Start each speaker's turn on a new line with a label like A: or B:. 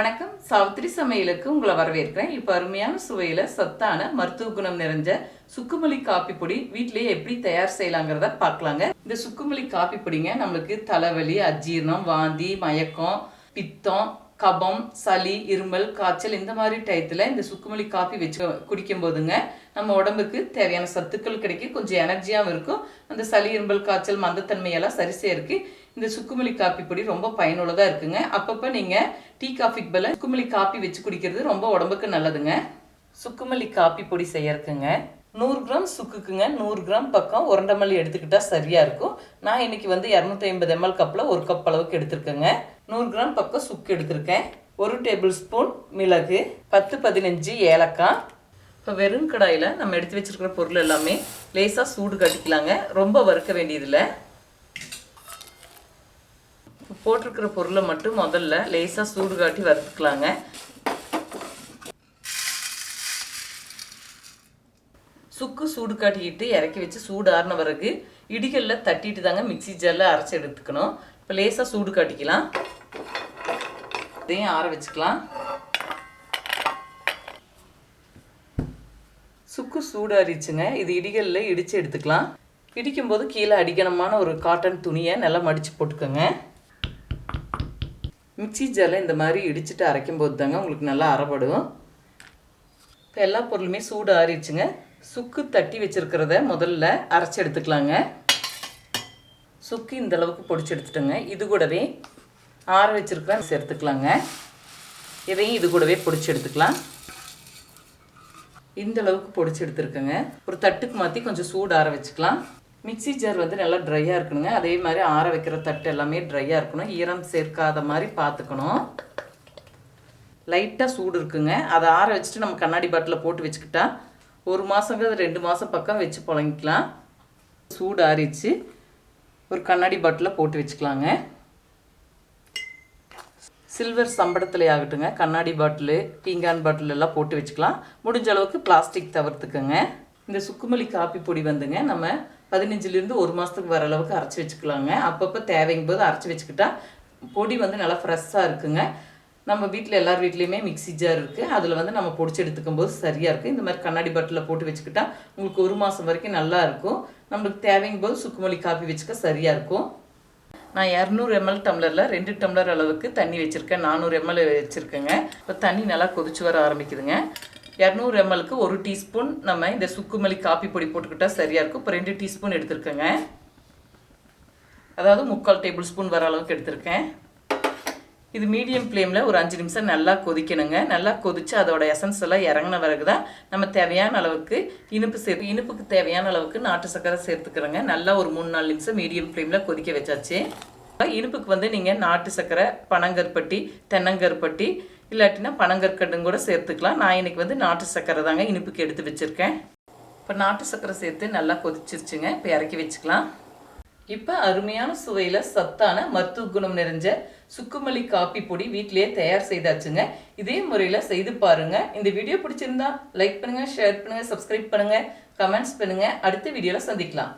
A: வணக்கம். சாவித்திரி சமையலுக்கு உங்களை வரவேற்கிறேன். இப்போ அருமையான சுவையில் சத்தான மருத்துவ குணம் நிறைஞ்ச சுக்குமல்லி காப்பி பொடி வீட்டிலேயே எப்படி தயார் செய்யலாங்கிறத பார்க்கலாங்க. இந்த சுக்குமல்லி காப்பி பொடிங்க நம்மளுக்கு தலைவலி அஜீரணம் வாந்தி மயக்கம் பித்தம் கபம் சளி இருமல் காய்ச்சல் இந்த மாதிரி டயத்தில் இந்த சுக்குமல்லி காப்பி வச்சு குடிக்கும் போதுங்க நம்ம உடம்புக்கு தேவையான சத்துக்கள் கிடைக்கும். கொஞ்சம் எனர்ஜியாகவும் இருக்கும். அந்த சளி இருமல் காய்ச்சல் மந்தத்தன்மையெல்லாம் சரி செய்யறதுக்கு இந்த சுக்குமல்லி காப்பி பொடி ரொம்ப பயனுள்ளதாக இருக்குங்க. அப்பப்போ நீங்கள் டீ காஃபிக்கு பதிலாக சுக்குமல்லி காப்பி வச்சு குடிக்கிறது ரொம்ப உடம்புக்கு நல்லதுங்க. சுக்குமல்லி காப்பி பொடி செய்யறதுக்குங்க. நூறு கிராம் சுக்குக்குங்க. நூறு கிராம் பக்கம் உருண்டை மல்லி எடுத்துக்கிட்டால் சரியாக இருக்கும். நான் இன்னைக்கு வந்து இரநூத்தி ஐம்பது எம்எல் கப்பில் ஒரு கப் அளவுக்கு எடுத்திருக்கேங்க. நூறு கிராம் பக்கம் சுக்கு எடுத்திருக்கேன். ஒரு டேபிள் ஸ்பூன் மிளகு பத்து பதினஞ்சு ஏலக்காய். இப்போ வெறும் கடாயில் நம்ம எடுத்து வச்சிருக்கிற பொருள் எல்லாமே லேசாக சூடு கட்டிக்கலாங்க. ரொம்ப வறுக்க வேண்டியதில்லை. போட்டிருக்கிற பொருளை மட்டும் முதல்ல லேசாக சூடு காட்டி வறுத்துக்கலாங்க. சுக்கு சூடு காட்டிக்கிட்டு இறக்கி வச்சு சூடு ஆறின பிறகு இடிகளில் தட்டிட்டு தாங்க மிக்சி ஜாரில் அரைச்சி எடுத்துக்கணும். இப்போ லேசாக சூடு காட்டிக்கலாம். இதையும் ஆற வச்சுக்கலாம். சுக்கு சூடாரிச்சுங்க இது இடிகளில் இடித்து எடுத்துக்கலாம். இடிக்கும்போது கீழே அடிக்கணமான ஒரு காட்டன் துணியை நல்லா மடித்து போட்டுக்கோங்க. மிக்சி ஜாரில் இந்த மாதிரி இடிச்சிட்டு அரைக்கும் போது தாங்க உங்களுக்கு நல்லா அரைப்படும் இப்போ எல்லா பொருளுமே சூடு ஆறிடுச்சுங்க. சுக்கு தட்டி வச்சுருக்கிறத முதல்ல அரைச்சி எடுத்துக்கலாங்க. சுக்கு இந்த அளவுக்கு பொடிச்சு எடுத்துட்டோங்க. இது கூடவே ஆற வச்சுருக்கிற சேர்த்துக்கலாங்க. இதையும் இது கூடவே பொடிச்சு எடுத்துக்கலாம். இந்த அளவுக்கு பொடிச்சு எடுத்துருக்கேங்க. ஒரு தட்டுக்கு மாற்றி கொஞ்சம் சூடு ஆற வச்சுக்கலாம். மிக்சி ஜார் வந்து நல்லா ட்ரையாக இருக்கணுங்க. அதே மாதிரி ஆற வைக்கிற தட்டு எல்லாமே ட்ரையாக இருக்கணும். ஈரம் சேர்க்காத மாதிரி பார்த்துக்கணும். லைட்டாக சூடு இருக்குங்க. அதை ஆற வச்சுட்டு நம்ம கண்ணாடி பாட்டில் போட்டு வச்சுக்கிட்டா ஒரு மாதங்கிறது ரெண்டு மாதம் பக்கம் வச்சு புழங்கிக்கலாம் சூடு ஆறிச்சு ஒரு கண்ணாடி பாட்டில் போட்டு வச்சுக்கலாங்க. சில்வர் சம்படத்துல ஆகட்டுங்க. கண்ணாடி பாட்டிலு பீங்கான் பாட்டில் எல்லாம் போட்டு வச்சுக்கலாம். முடிஞ்ச அளவுக்கு பிளாஸ்டிக் தவிர்த்துக்கோங்க. இந்த சுக்குமல்லி காப்பி பொடி வந்துங்க. நம்ம பதினஞ்சுலேருந்து ஒரு மாதத்துக்கு வர அளவுக்கு அரைச்சி வச்சுக்கலாங்க. அப்பப்போ தேவைங்கும் போது அரைச்சி வச்சுக்கிட்டா பொடி வந்து நல்லா ஃப்ரெஷ்ஷாக இருக்குங்க. நம்ம வீட்டில் எல்லார் வீட்லேயுமே மிக்ஸி ஜார் இருக்குது அதில் வந்து நம்ம பொடிச்சு எடுத்துக்கும் போது சரியாக இருக்குது இந்த மாதிரி கண்ணாடி பாட்டிலில் போட்டு வச்சுக்கிட்டா உங்களுக்கு ஒரு மாதம் வரைக்கும் நல்லா இருக்கும். நம்மளுக்கு தேவைங்கும் போது சுக்குமல்லி காஃபி வச்சுக்க சரியாக இருக்கும். நான் இரநூறு எம்எல் டம்ளரில் ரெண்டு டம்ளர் அளவுக்கு தண்ணி வச்சுருக்கேன். நானூறு எம்எல் வச்சுருக்கேங்க. இப்போ தண்ணி நல்லா கொதிச்சு வர ஆரம்பிக்குதுங்க. இரநூறு எம்எல்க்கு ஒரு டீஸ்பூன் நம்ம இந்த சுக்குமல்லி காப்பி பொடி போட்டுக்கிட்டா சரியாக இருக்கும். இப்போ ரெண்டு டீஸ்பூன் எடுத்திருக்கேங்க. அதாவது முக்கால் டேபிள் ஸ்பூன் வர அளவுக்கு எடுத்திருக்கேன். இது மீடியம் ஃப்ளேமில் ஒரு அஞ்சு நிமிஷம் நல்லா கொதிக்கணுங்க. நல்லா கொதித்து அதோட எசன்ஸ் எல்லாம் இறங்கின பிறகு தான் நம்ம தேவையான அளவுக்கு இனிப்பு சேர்த்து இனிப்புக்கு தேவையான அளவுக்கு நாட்டு சக்கரை சேர்த்துக்கிறோங்க. நல்லா ஒரு மூணு நாலு நிமிஷம் மீடியம் ஃப்ளேமில் கொதிக்க வச்சாச்சு. இனிப்புக்கு வந்து நீங்கள் நாட்டு சக்கரை பனங்கருப்பட்டி தென்னங்கருப்பட்டி இல்லாட்டினா பனங்கற்கண்டும் கூட சேர்த்துக்கலாம். நான் இன்னைக்கு வந்து நாட்டு சர்க்கரை தாங்க இனிப்புக்கு எடுத்து வச்சுருக்கேன். இப்போ நாட்டு சர்க்கரை சேர்த்து நல்லா கொதிச்சிருச்சுங்க. இப்போ இறக்கி வச்சுக்கலாம். இப்போ அருமையான சுவையில் சத்தான மருத்துவ குணம் நிறைஞ்ச சுக்குமல்லி காப்பி பொடி வீட்டிலேயே தயார் செய்தாச்சுங்க. இதே முறையில் செய்து பாருங்கள் இந்த வீடியோ பிடிச்சிருந்தா லைக் பண்ணுங்கள் ஷேர் பண்ணுங்கள் சப்ஸ்கிரைப் பண்ணுங்கள் கமெண்ட்ஸ் பண்ணுங்கள் அடுத்த வீடியோவில் சந்திக்கலாம்.